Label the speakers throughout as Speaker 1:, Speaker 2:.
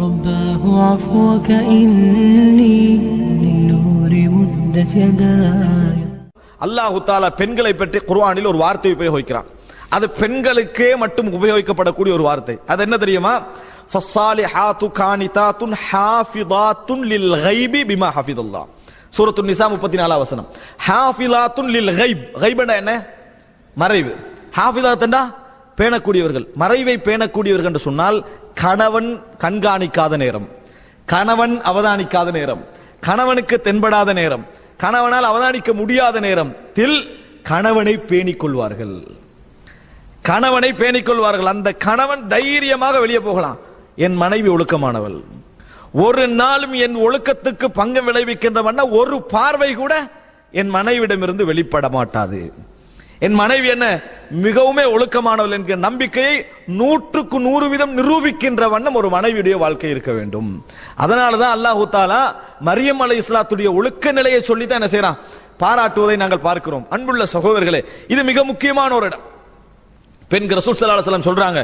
Speaker 1: رباه عفوك إني للنور مدت يداي
Speaker 2: அல்லாஹு தாலா பெண்களை பற்றி குர்ஆனில் ஒரு வார்த்தை உபயோகிக்கிறான் அது பெண்களுக்கே மட்டும் உபயோகிக்கப்படக்கூடிய ஒரு வார்த்தை அது என்ன தெரியுமா ஃபஸ்ஸாலிஹாத்து கானிதாத்துன் ஹாஃபிதாத்துன் லில் கைபி பிமா ஹஃபிதுல்லாஹ் சூரத்து நிசா முப்பத்தி நாலாம் வசனம் ஹாஃபிதாத்துன் லில் கைப் கைப்னா என்ன மறைவு ஹாஃபிதாத்துண்டா பேணக்கூடியவர்கள் மறைவை பேணக்கூடியவர்கள் என்று சொன்னால் கணவன் கண்காணிக்காத நேரம். கணவன் அவதானிக்காத நேரம். கணவனுக்கு தென்படாத நேரம். கணவனால் அவதானிக்க முடியாத நேரத்தில் கணவனை பேணிக் கொள்வார்கள் கணவனை பேணிக் கொள்வார்கள் அந்த கணவன் தைரியமாக வெளியே போகலாம். என் மனைவி ஒழுக்கமானவள். ஒரு நாளும் என் ஒழுக்கத்துக்கு பங்கம் விளைவிக்கின்றவன் ஒரு பார்வை கூட என் மனைவிடமிருந்து வெளிப்பட மாட்டாது. என் மனைவி என்ன மிகவுமே ஒழுக்கமானவள் என்கிற நம்பிக்கையை நூற்றுக்கு நூறு வீதம் நிரூபிக்கின்ற வண்ணம் ஒரு மனைவியுடைய வாழ்க்கை இருக்க வேண்டும். அதனால தான் அல்லாஹு தாலா மரியம் அலை இஸ்லாத்துடைய ஒழுக்க நிலையை சொல்லி தான் என்ன செய்யறான் பாராட்டுவதை நாங்கள் பார்க்கிறோம். அன்புள்ள சகோதரர்களே இது மிக முக்கியமான ஒரு இடம். பெண் ரசூல் ஸல்லல்லாஹு சொல்றாங்க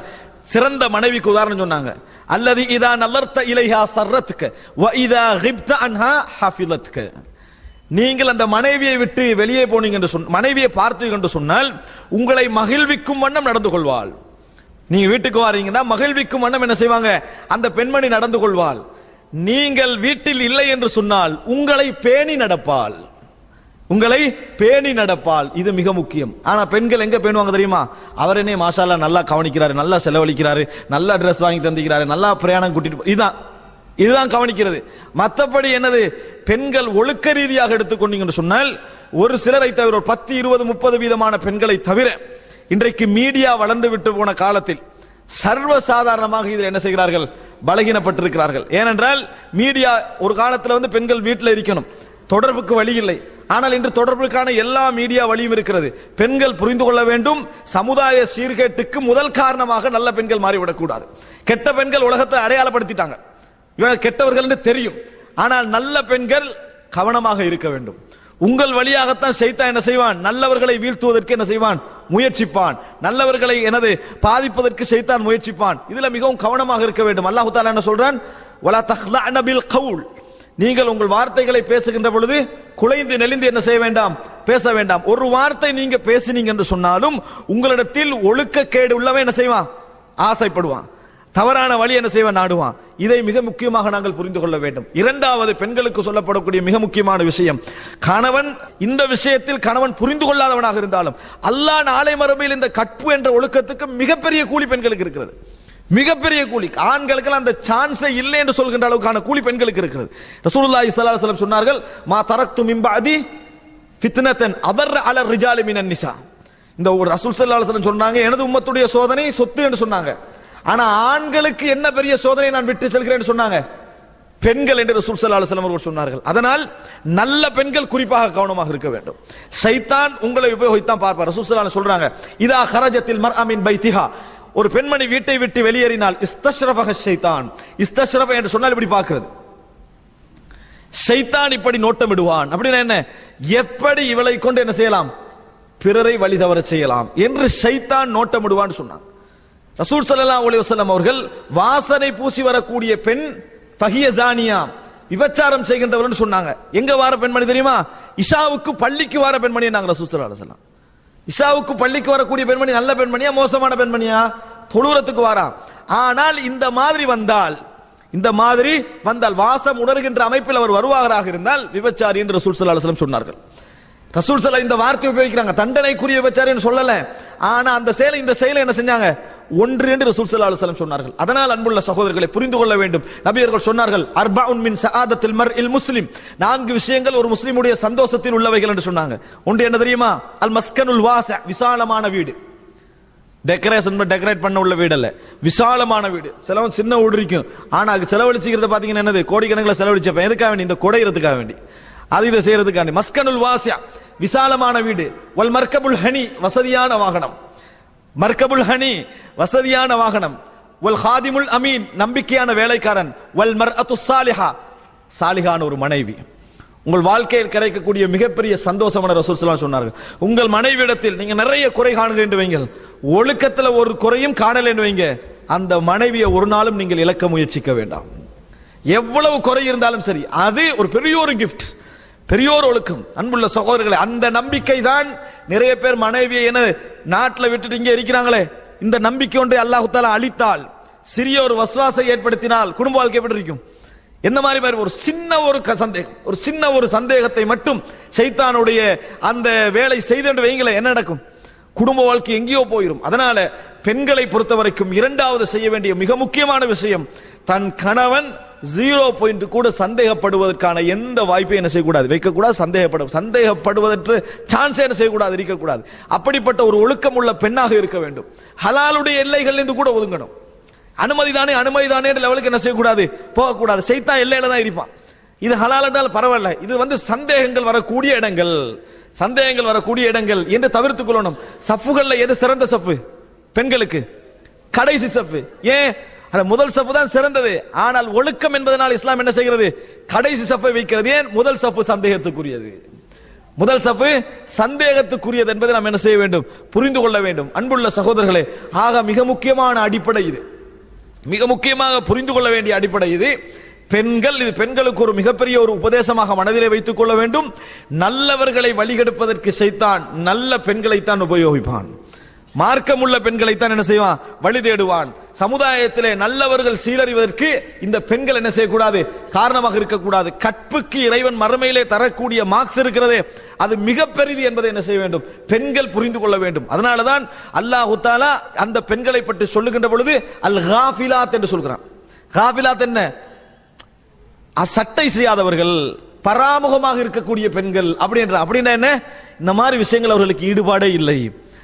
Speaker 2: சிறந்த மனைவிக்கு உதாரணம் சொன்னாங்க. அல்லது இதா நல்லர்த்த இலைஹா சர்ரத்துக்கு வ இதா ஹிப்த அன்ஹா ஹஃபிலத்துக்கு நீங்கள் அந்த மனைவியை விட்டு வெளியே போனீங்க என்று சொன்ன மனைவியை பார்த்தீர்கள் என்று சொன்னால் உங்களை மகிழ்விக்கும் வண்ணம் நடந்து கொள்வாள். நீங்க வீட்டுக்கு வாரீங்கன்னா மகிழ்விக்கும் வண்ணம் என்ன செய்வாங்க? அந்த பெண்மணி நடந்து கொள்வாள். நீங்கள் வீட்டில் இல்லை என்று சொன்னால் உங்களை பேணி நடப்பாள். உங்களை பேணி நடப்பால் இது மிக முக்கியம். ஆனா பெண்கள் எங்க பேணுவாங்க தெரியுமா? அவர் என்ன மாஷால்லா நல்லா கவனிக்கிறாரு நல்லா செலவழிக்கிறாரு நல்லா ட்ரெஸ் வாங்கி தந்திக்கிறாரு நல்லா பிரயாணம் கூட்டிட்டு இதுதான். இதுதான் கவனிக்கிறது. மற்றபடி என்னது? பெண்கள் ஒழுக்க ரீதியாக எடுத்துக்கொண்டீங்கன்னு சொன்னால் ஒரு சிலரை தவிர ஒரு பத்து இருபது முப்பது வீதமான பெண்களை தவிர இன்றைக்கு மீடியா வளர்ந்து விட்டு போன காலத்தில் சர்வ சாதாரணமாக இதில் என்ன செய்கிறார்கள்? பலகீனப்பட்டிருக்கிறார்கள். ஏனென்றால் மீடியா ஒரு காலத்தில் வந்து பெண்கள் வீட்டில் இருக்கணும். தொடர்புக்கு வழி இல்லை. ஆனால் இன்று தொடர்புக்கான எல்லா மீடியா வழியும் இருக்கிறது. பெண்கள் புரிந்து கொள்ள வேண்டும். சமுதாய சீர்கேட்டுக்கு முதல் காரணமாக நல்ல பெண்கள் மாறிவிடக்கூடாது. கெட்ட பெண்கள் உலகத்தை அடையாளப்படுத்திட்டாங்க. இவங்க கெட்டவர்கள் என்று தெரியும். ஆனால் நல்ல பெண்கள் கவனமாக இருக்க வேண்டும். உங்கள் வழியாகத்தான் செய்தா என்ன செய்வான்? நல்லவர்களை வீழ்த்துவதற்கு என்ன செய்வான்? முயற்சிப்பான். நல்லவர்களை எனது பாதிப்பதற்கு செய்தான் முயற்சிப்பான். இதுல மிகவும் கவனமாக இருக்க வேண்டும். அல்லாஹு தாலா என்ன சொல்றான்? வலா தஹ்லஅன நபில் கவுல். நீங்கள் உங்கள் வார்த்தைகளை பேசுகின்ற பொழுது குலைந்து நெளிந்து என்ன செய்ய வேண்டாம்? பேச வேண்டாம். ஒரு வார்த்தை நீங்க பேசினீங்க என்று சொன்னாலும் உங்களிடத்தில் ஒழுக்கக்கேடு உள்ளவன் என்ன செய்வான்? ஆசைப்படுவான். தவறான வழி என்ன செய்வ நாடுவான். இதை மிக முக்கியமாக நாங்கள் புரிந்து கொள்ள வேண்டும். இரண்டாவது பெண்களுக்கு சொல்லப்படக்கூடிய மிக முக்கியமான விஷயம் கணவன் இந்த விஷயத்தில் கணவன் புரிந்து கொள்ளாதவனாக இருந்தாலும் அல்லாஹ் நாளை மறுமையில் இந்த கற்பு என்ற ஒழுக்கத்துக்கு மிகப்பெரிய கூலி பெண்களுக்கு இருக்கிறது. மிகப்பெரிய கூலி. ஆண்களுக்கு அந்த சான்ஸே இல்லை என்று சொல்கின்ற அளவுக்கான கூலி பெண்களுக்கு இருக்கிறது. ரசூலுல்லாஹி ஸல்லல்லாஹு அலைஹி சொன்னார்கள் மா தரக்து மின் பஅதி ஃபித்னத்தன் அதர் அல ரிஜாலி மினன் நிசா. இந்த ஒரு ரசூல் ஸல்லல்லாஹு அலைஹி சொன்னாங்க எனது உம்மத்துடைய சோதனை சொத்து என்று சொன்னாங்க. ஆனா ஆண்களுக்கு என்ன பெரிய சோதனை நான் விட்டு செல்கிறேன் சொன்னாங்க? பெண்கள் என்று ரசூல் சல்லா அலுவலம் அவர்கள் சொன்னார்கள். அதனால் நல்ல பெண்கள் குறிப்பாக கவனமாக இருக்க வேண்டும். சைத்தான் உங்களை உபயோகித்தான் பார்ப்பார். ரசூல் சல்லா சொல்றாங்க இதா ஹரஜத்தில் மர் அமீன் பைத்திஹா. ஒரு பெண்மணி வீட்டை விட்டு வெளியேறினால் இஸ்தஷ்ரஃபக ஷைத்தான். இஸ்தஷ்ரஃப என்று சொன்னால் இப்படி பார்க்கிறது? ஷைத்தான் இப்படி நோட்டமிடுவான். அப்படின்னா என்ன? எப்படி இவளை கொண்டு என்ன செய்யலாம்? பிறரை வழி தவற செய்யலாம். என்று ஷைத்தான் நோட்டமிடுவான்னு சொன்னான் ரசூல் சல்லா அலி வசலம் அவர்கள் வாசனை பூசி வரக்கூடிய பெண் பகிய ஜானியா. விபச்சாரம் செய்கின்றவர்னு சொன்னாங்க. எங்க வார பெண்மணி தெரியுமா? இஷாவுக்கு பள்ளிக்கு வார பெண்மணி நாங்க ரசூல் சல்லா இஷாவுக்கு பள்ளிக்கு வரக்கூடிய பெண்மணி நல்ல பெண்மணியா மோசமான பெண்மணியா? தொழுறத்துக்கு வாரா. ஆனால் இந்த மாதிரி வந்தால் இந்த மாதிரி வந்தால் வாசம் உணர்கின்ற அமைப்பில் அவர் வருவாராக இருந்தால் விபச்சாரி என்று ரசூல் சல்லா அலுவலம் சொன்னார்கள். ரசூல் சல்லா இந்த வார்த்தை உபயோகிக்கிறாங்க. தண்டனைக்குரிய விபச்சாரின்னு சொல்லல. ஆனா அந்த செயலை இந்த செயலை என்ன செஞ்சாங்க? ஒன்று என்று ரசூல் சல்லா அலுவலம் சொன்னார்கள். அதனால் அன்புள்ள சகோதரர்களை புரிந்து கொள்ள வேண்டும். நபியர்கள் சொன்னார்கள் அர்பஉன் மின் சஆதத்தில் மர்இல் முஸ்லிம். நான்கு விஷயங்கள் ஒரு முஸ்லிமுடைய சந்தோஷத்தில் உள்ளவைகள் என்று சொன்னாங்க. ஒன்று என்ன தெரியுமா? அல் மஸ்கனுல் வாச விசாலமான வீடு. டெக்கரேஷன் டெக்கரேட் பண்ண உள்ள வீடு அல்ல விசாலமான வீடு. செலவன் சின்ன வீடு இருக்கும். ஆனால் அது செலவழிச்சுக்கிறது பார்த்தீங்கன்னா என்னது? கோடிக்கணக்கில் செலவழிச்சப்பேன் எதுக்காக வேண்டி? இந்த குடையிறதுக்காக வேண்டி. அது இதை செய்யறதுக்காண்டி. மஸ்கனுல் வாசியா விசாலமான வீடு. வல் மர்க்கபுல் ஹனி வசதியான வாகனம். மர்கபுல் ஹனி வசதியான வாகனம். வல் ஹாதிமுல் அமீன் நம்பிக்கையான வேலைக்காரன். வல் மர் சாலிஹா சாலிஹான ஒரு மனைவி. உங்கள் வாழ்க்கையில் கிடைக்கக்கூடிய மிகப்பெரிய சந்தோஷமான ரசூல் சொன்னார்கள். உங்கள் மனைவியிடத்தில் நீங்க நிறைய குறை காணுகின்ற வைங்கள் ஒழுக்கத்தில் ஒரு குறையும் காணல வைங்க அந்த மனைவியை ஒரு நாளும் நீங்கள் இழக்க முயற்சிக்க வேண்டாம். எவ்வளவு குறை இருந்தாலும் சரி அது ஒரு பெரிய ஒரு கிஃப்ட் பெரியோர் ஒழுக்கம் அன்புள்ள சகோதரர்களே அந்த நம்பிக்கை தான் நிறைய பேர் மனைவியை என நாட்டில் விட்டுட்டு இங்கே இருக்கிறாங்களே. இந்த நம்பிக்கை ஒன்றை அல்லாஹு அளித்தால் சிறிய ஒரு வசுவாசை ஏற்படுத்தினால் குடும்ப வாழ்க்கை எப்படி இருக்கும்? என்ன மாதிரி மாதிரி ஒரு சின்ன ஒரு க- சந்தேகம் ஒரு சின்ன ஒரு சந்தேகத்தை மட்டும் சைத்தானுடைய அந்த வேலை செய்து வைங்களேன் என்ன நடக்கும்? குடும்ப வாழ்க்கை எங்கேயோ போயிடும் அதனால பெண்களை பொறுத்த வரைக்கும் இரண்டாவது செய்ய வேண்டிய மிக முக்கியமான விஷயம் தன் கணவன் ஜீரோ பாயிண்ட் கூட சந்தேகப்படுவதற்கான எந்த வாய்ப்பையும் என்ன செய்யக்கூடாது? வைக்கக்கூடாது சந்தேகப்பட சந்தேகப்படுவதற்கு சான்ஸ் என்ன செய்யக்கூடாது இருக்கக்கூடாது. அப்படிப்பட்ட ஒரு ஒழுக்கம் உள்ள பெண்ணாக இருக்க வேண்டும். ஹலாலுடைய எல்லைகள் இருந்து கூட ஒதுங்கணும். அனுமதி தானே அனுமதி தானே லெவலுக்கு என்ன செய்யக்கூடாது? போகக்கூடாது. செய்தான் எல்லையில தான் இருப்பான். இது ஹலால் என்றால் பரவாயில்ல. இது வந்து சந்தேகங்கள் வரக்கூடிய இடங்கள். சந்தேகங்கள் வரக்கூடிய இடங்கள் என்று தவிர்த்துக் கொள்ளணும். சஃப்புகள்ல எது சிறந்த சஃப்பு? பெண்களுக்கு. கடைசி சஃப்பு. ஏன்? முதல் சஃப்பு தான் சிறந்தது. ஆனால் ஒழுக்கம் என்பதனால் இஸ்லாம் என்ன செய்கிறது? கடைசி சப்பை வைக்கிறது. ஏன்? முதல் சஃப்பு சந்தேகத்துக்குரியது. முதல் சப்பு சந்தேகத்துக்குரியது என்பதை நாம் என்ன செய்ய வேண்டும்? புரிந்து கொள்ள வேண்டும். அன்புள்ள சகோதரர்களே ஆக மிக முக்கியமான அடிப்படை இது. மிக முக்கியமாக புரிந்து கொள்ள வேண்டிய அடிப்படை இது. பெண்கள் இது பெண்களுக்கு ஒரு மிகப்பெரிய ஒரு உபதேசமாக மனதிலே வைத்துக் கொள்ள வேண்டும். நல்லவர்களை வழிகெடுப்பதற்கு செய்தான் நல்ல பெண்களைத்தான் உபயோகிப்பான். மார்க்கமுள்ள பெண்களைத்தான் என்ன செய்வான்? வழி தேடுவான். சமுதாயத்திலே நல்லவர்கள் சீரறிவதற்கு இந்த பெண்கள் என்ன செய்யக்கூடாது? காரணமாக இருக்கக்கூடாது. கற்புக்கு இறைவன் மறுமையிலே தரக்கூடிய மார்க்ஸ் இருக்கிறதே அது மிக பெரிது என்பதை என்ன செய்ய வேண்டும்? பெண்கள் புரிந்து கொள்ள வேண்டும். அதனாலதான் அல்லாஹு தாலா அந்த பெண்களை பற்றி சொல்லுகின்ற பொழுது அல் ஹாஃபிலாத் என்று சொல்கிறான். ஹாஃபிலாத் என்ன? சட்டை செய்யாதவர்கள் பராமுகமாக இருக்கக்கூடிய பெண்கள் அப்படின்ற அப்படின்னா என்ன? இந்த மாதிரி விஷயங்கள் அவர்களுக்கு ஈடுபாடே இல்லை.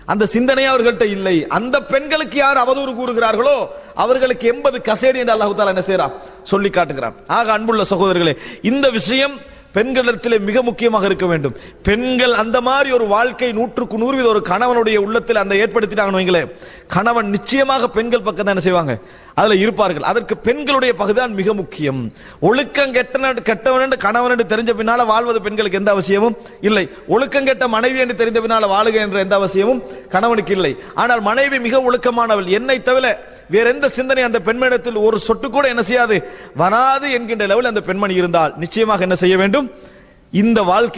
Speaker 2: அந்த சிந்தனை அவர்கள்ட்ட இல்லை. அந்த பெண்களுக்கு யார் அவதூறு கூறுகிறார்களோ அவர்களுக்கு எண்பது கசேடி என்று அல்லாஹு தாலா என்ன செய்யறான் சொல்லி காட்டுகிறான். ஆக அன்புள்ள சகோதரர்களே இந்த விஷயம் பெண்களிடத்திலே மிக முக்கியமாக இருக்க வேண்டும். பெண்கள் அந்த மாதிரி ஒரு வாழ்க்கை நூற்றுக்கு நூறு வித ஒரு கணவனுடைய உள்ளத்தில் அந்த ஏற்படுத்திட்டாங்கன்னு வைங்களேன். கணவன் நிச்சயமாக பெண்கள் பக்கம் தான் என்ன செய்வாங்க? அதில் இருப்பார்கள். அதற்கு பெண்களுடைய பகுதிதான் மிக முக்கியம். ஒழுக்கம் கெட்ட கெட்டவன் என்று கணவன் என்று தெரிஞ்ச பின்னால வாழ்வது பெண்களுக்கு எந்த அவசியமும் இல்லை. ஒழுக்கம் கெட்ட மனைவி என்று தெரிந்த பின்னால வாழுக என்ற எந்த அவசியமும் கணவனுக்கு இல்லை. ஆனால் மனைவி மிக ஒழுக்கமானவள். என்னை தவிர வேற எந்த சிந்தனை அந்த பெண்மணிடத்தில் ஒரு சொட்டு கூட என்ன செய்யாது? வராது என்கின்ற லெவலில் அந்த பெண்மணி இருந்தால் நிச்சயமாக என்ன செய்ய வேண்டும்? இந்த வாழ்க்கை